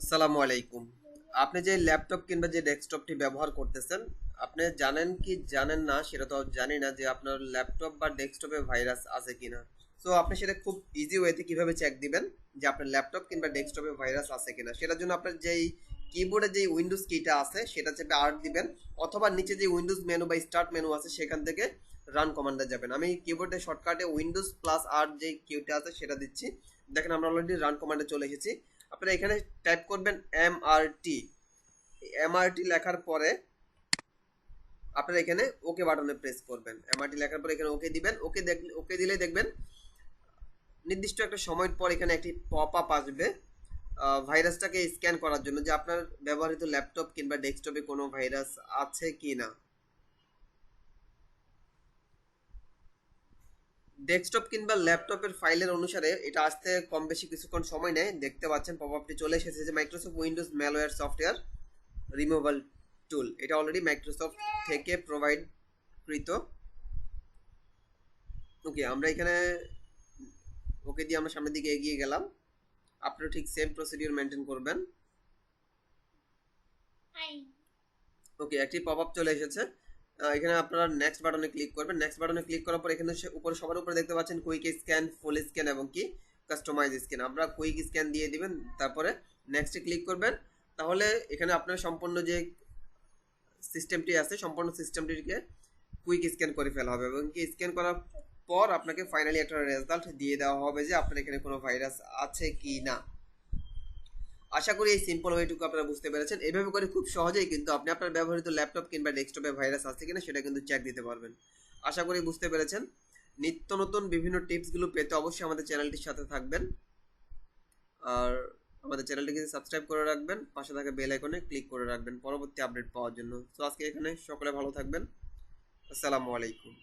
আসসালামু আলাইকুম। আপনি যে ল্যাপটপ কিংবা যে ডেস্কটপটি ব্যবহার করতেছেন, আপনি জানেন কি জানেন না সেটা তো জানি না যে আপনার ল্যাপটপ বা ডেস্কটপে ভাইরাস আছে কিনা। সো আপনি সেটা খুব ইজি ওয়েতে কীভাবে চেক দিবেন যে আপনার ল্যাপটপ কিংবা ডেস্কটপে ভাইরাস আছে কিনা? সেটার জন্য আপনার যেই কিবোর্ডে যে উইন্ডোজ কিটা আছে, সেটা চেপে আর দিবেন অথবা নিচে যে উইন্ডোজ মেনু বা স্টার্ট মেনু আছে, সেখান থেকে রান কমান্ডে যাবেন। আমি কিবোর্ডে শর্টকাটে উইন্ডোজ প্লাস আর যে কিউটা আছে, সেটা দিচ্ছি। দেখেন, আমরা অলরেডি রান কমান্ডে চলে এসেছি। আপনারা এখানে টাইপ করবেন M R T M R টি লেখার পরে আপনারা এখানে ওকে বাটনে প্রেস করবেন। এম আর টি লেখার পরে এখানে ওকে দিবেন। ওকে দেখলে ওকে দিলে দেখবেন, নির্দিষ্ট একটা সময়ের পর এখানে একটি পপ আপ আসবে ভাইরাসটাকে স্ক্যান করার জন্য যে আপনার ব্যবহৃত ল্যাপটপ কিংবা ডেস্কটপে কোনো ভাইরাস আছে কি না ডেস্কটপ কিংবা ল্যাপটপের ফাইলের অনুসারে এটা আসতে কম বেশি কিছুক্ষণ সময় নেয়। দেখতে পাচ্ছেন পপ আপটি চলে এসেছে যে Microsoft Windows malware software removal tool এটা অলরেডি মাইক্রোসফট থেকে প্রোভাইড কৃত। ওকে আমরা এখানে ওকে দিয়ে আমরা সামনের দিকে এগিয়ে গেলাম। আপনারা ঠিক সেম প্রসিডিউর মেনটেন করবেন। ওকে একটি পপ আপ চলে এসেছে। এখানে আপনারা নেক্সট বাটনে ক্লিক করবেন। নেক্সট বাটনে ক্লিক করার পর এখানে উপরে, সবার উপরে দেখতে পাচ্ছেন কুইক স্ক্যান ফুল স্ক্যান এবং কি কাস্টমাইজ স্ক্যান আমরা কুইক স্ক্যান দিয়ে দিবেন, তারপরে নেক্সটে ক্লিক করবেন। তাহলে এখানে আপনার সম্পূর্ণ যে সিস্টেমটি আছে, সম্পূর্ণ সিস্টেমটিকে কুইক স্ক্যান করে ফেলা হবে এবং কি স্ক্যান করার পর আপনাকে ফাইনালি একটা রেজাল্ট দিয়ে দেওয়া হবে যে আপনার এখানে কোনো ভাইরাস আছে কি না। আশা করি এই সিম্পল ওয়েটুকু আপনারা বুঝতে পেরেছেন। এভাবে করে খুব সহজেই কিন্তু আপনি আপনার ব্যবহৃত ল্যাপটপ কিংবা ডেস্কটপে ভাইরাস আছে কিনা সেটা কিন্তু চেক দিতে পারবেন। আশা করি বুঝতে পেরেছেন। নিত্য নতুন বিভিন্ন টিপসগুলো পেতে অবশ্যই আমাদের চ্যানেলটির সাথে থাকবেন। আর আমাদের চ্যানেলটিকে সাবস্ক্রাইব করে রাখবেন, পাশে থাকা বেল আইকনে ক্লিক করে রাখবেন পরবর্তী আপডেট পাওয়ার জন্য। তো আজকে এখানে সকলে ভালো থাকবেন। আসসালামু আলাইকুম।